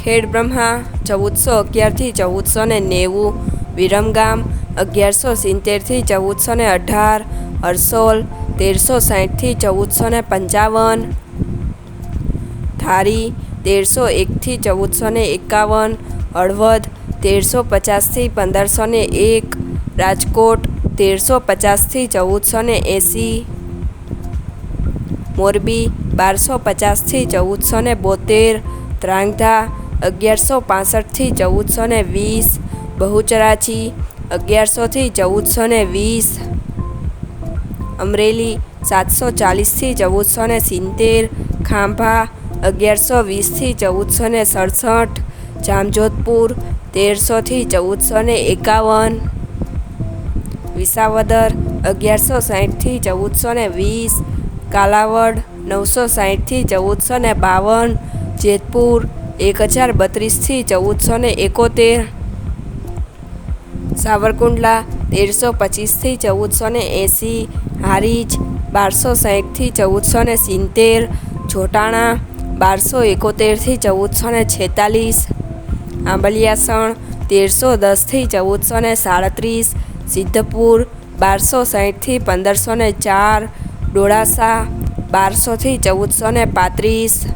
ખેડ બ્રહ્મા, ચૌદસો અગિયારથી ચૌદસો ને નેવું, વિરમગામ અગિયારસો સિત્તેરથી ચૌદસો ને અઢાર, હરસોલ તેરસો સાઠથી ચૌદસો ને પંચાવન, ધારી તેરસો એકથી ચૌદસો ને એકાવન, હળવદ તેરસો પચાસથી પંદરસો ને એક, રાજકોટ તેરસો પચાસથી ચૌદસો ને એંસી, મોરબી બારસો પચાસથી ચૌદસો ને બોતેર, ત્રાંગધા અગિયારસો પાસઠથી ચૌદસો ને વીસ. બહુચરાચી અગિયારસોથી ચૌદસો ને વીસ. અમરેલી, સાતસો ચાલીસથી ચૌદસો ને સિત્તેર. ખાંભા, અગિયારસો વીસથી ચૌદસો ને સડસઠ. જામજોધપુર તેરસોથી ચૌદસો ને એકાવન. વિસાવદર, અગિયારસો સાહીઠથી ચૌદસો ને વીસ. કાલાવડ, નવસો સાહીઠથી ચૌદસો ને બાવન. જેતપુર એક હજાર બત્રીસથી ચૌદસો ને એકોતેર. સાવરકુંડલા તેરસો પચીસથી ચૌદસો ને એંસી. હારીજ બારસો સાહીઠથી ચૌદસો ને સિત્તેર. જોટાણા બારસો એકોતેરથી ચૌદસો ને છેતાલીસ. આંબલિયાસણ તેરસો દસથી ચૌદસો ને સાડત્રીસ. સિદ્ધપુર બારસો સાહીઠથી પંદરસો ને ચાર. ડોળાસા બારસોથી ચૌદસો ને પાંત્રીસ.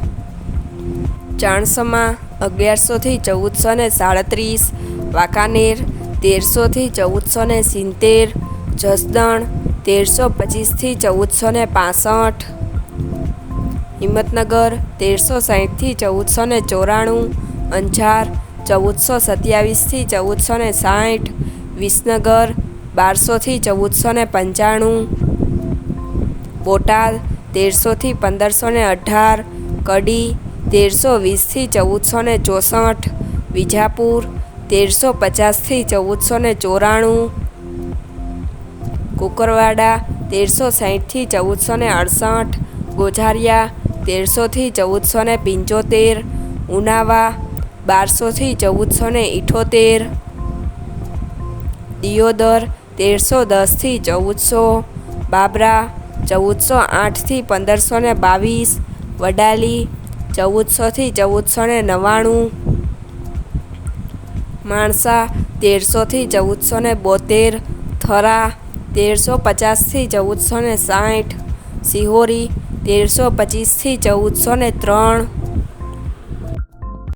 ચાણસમા અગિયારસોથી ચૌદસો ને સાડત્રીસ, વાંકાનેર તેરસોથી ચૌદસો ને સિત્તેર, જસદણ તેરસો પચીસથી ચૌદસો ને પાસઠ, હિંમતનગર તેરસો સાહીઠથી ચૌદસો ને ચોરાણું, અંજાર ચૌદસો સત્યાવીસથી ચૌદસો ને સાઠ વિસનગર બારસોથી ચૌદસો ને પંચાણું, બોટાદ તેરસોથી પંદરસો ને અઢાર, કડી તેરસો વીસથી ચૌદસો ને ચોસઠ, વિજાપુર, તેરસો પચાસથી ચૌદસો ને ચોરાણું, કુકરવાડા, તેરસો સાહીઠથી ચૌદસો ને અડસઠ, ગોઝારિયા, તેરસોથી ચૌદસો ને પંચોતેર, ઉનાવા, બારસોથી ચૌદસો ને ઇઠોતેર, દિયોદર, તેરસો દસથી ચૌદસો, બાબરા, ચૌદસો આઠથી પંદરસો ને બાવીસ, વડાલી ચૌદસોથી ચૌદસો ને નવ્વાણું, માણસા તેરસોથી ચૌદસો ને બોતેર, થરા તેરસો પચાસથી ચૌદસો ને સાઠ, સિહોરી તેરસો પચીસથી ચૌદસો ને ત્રણ